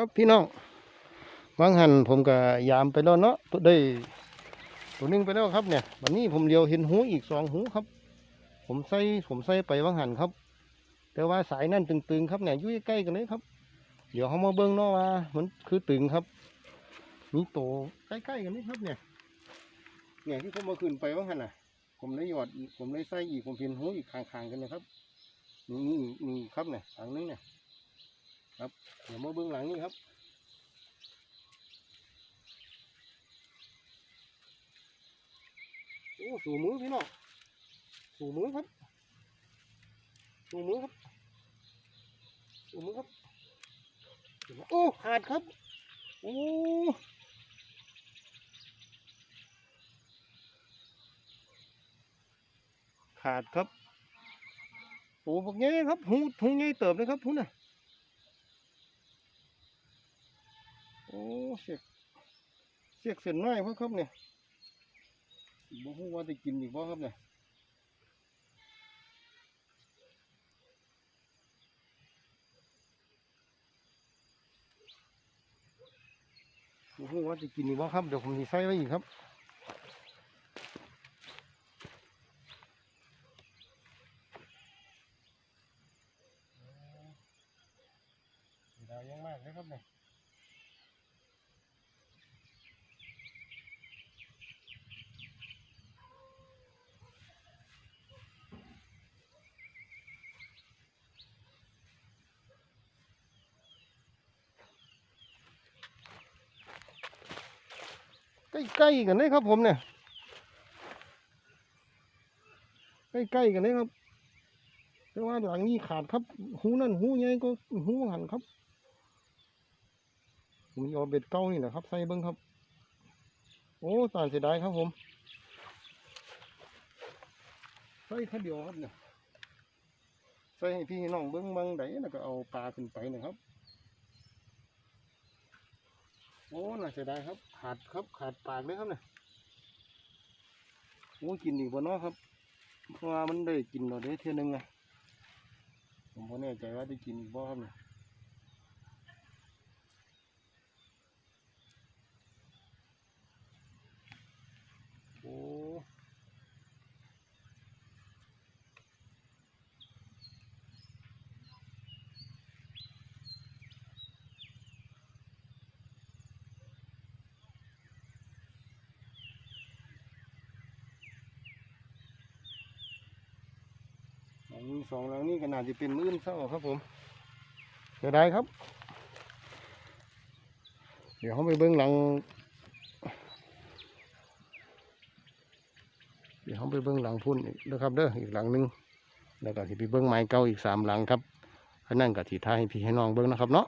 ครับพี่น้องวางหันผมก็ยามไปแล้วเนาะตัวได้ตัวนึงไปแล้วครับเนี่ยวันนี้ผมเดียวเห็นหูอีกสองหูครับ ผมใส่ผมใส่ไปวางหันครับ แต่ว่าสายนั่นตึงๆครับเนี่ยอยู่ใกล้กันเลยครับ เดี๋ยวเขามาเบิ้งเนาะว่ามันคือตึงครับมีโตใกล้ๆกันนี่ครับเนี่ยเนี่ยที่ผมมาขึ้นไปวางหันน่ะ ผมได้หยอดผมได้ใส่อีกผมเห็นหูอีกข้างๆกันนะครับนี่นี่นี่ครับเนี่ยทางนึงเนี่ย ครับเดี๋ยวมาเบื้องหลังนี่ครับโอ้สูมือพี่น้องสูมือครับสูมือครับสูมือครับโอ้ขาดครับโอ้ขาดครับโอ้พวกนี้ครับหูหูใหญ่เติบเลยครับหูน่ะ โอ้เสียกเสียกเส้นน้อยเพราะครับเนี่ยบ่ฮู้ว่าจะกินอีกบ่ครับเนี่ยบ่ฮู้ว่าจะกินอีกบ่ครับเดี๋ยวผมสิใส่ไว้อีกครับดาวยังมากเลยครับเนี่ย ใกล้ๆกันเลยครับผมเนี่ยใกล้ๆกันเลยครับ แต่ว่าหลังนี้ขาดครับ หูนั่นหูใหญ่ก็หูหันครับผมเอาเบ็ดเก้านี่แหละครับใส่เบิ้งครับ โอ้ตายเสียดายครับผมใส่แค่เดียวครับเนี่ยใส่ให้พี่น้องเบิ้งบางไดแล้วก็เอาปลาขึ้นไปนะครับ โอ้น่าเสียดายครับ ขาดครับ ขาดปากเลยครับเนี่ยโอ้กินอีกบ่เนาะครับ เพราะว่ามันได้กินเราได้เท่านึงไงผมบ่แน่ใจว่าได้กินอีกบ่ครับเนี่ยโอ้ มีสองหลังนี้ก็น่าจะเป็นมื้นเศร้าครับผมเสียดายครับ เดี๋ยวเขาไปเบื้องหลัง เดี๋ยวเขาไปเบื้องหลังพุ่นอีกเด้อครับเด้ออีกหลังหนึงแล้วก็ที่ไปเบื้องไม้เก่าอีกสามหลังครับอันนั่นก็ที่ท้ายพี่ให้น้องเบื้องนะครับเนาะ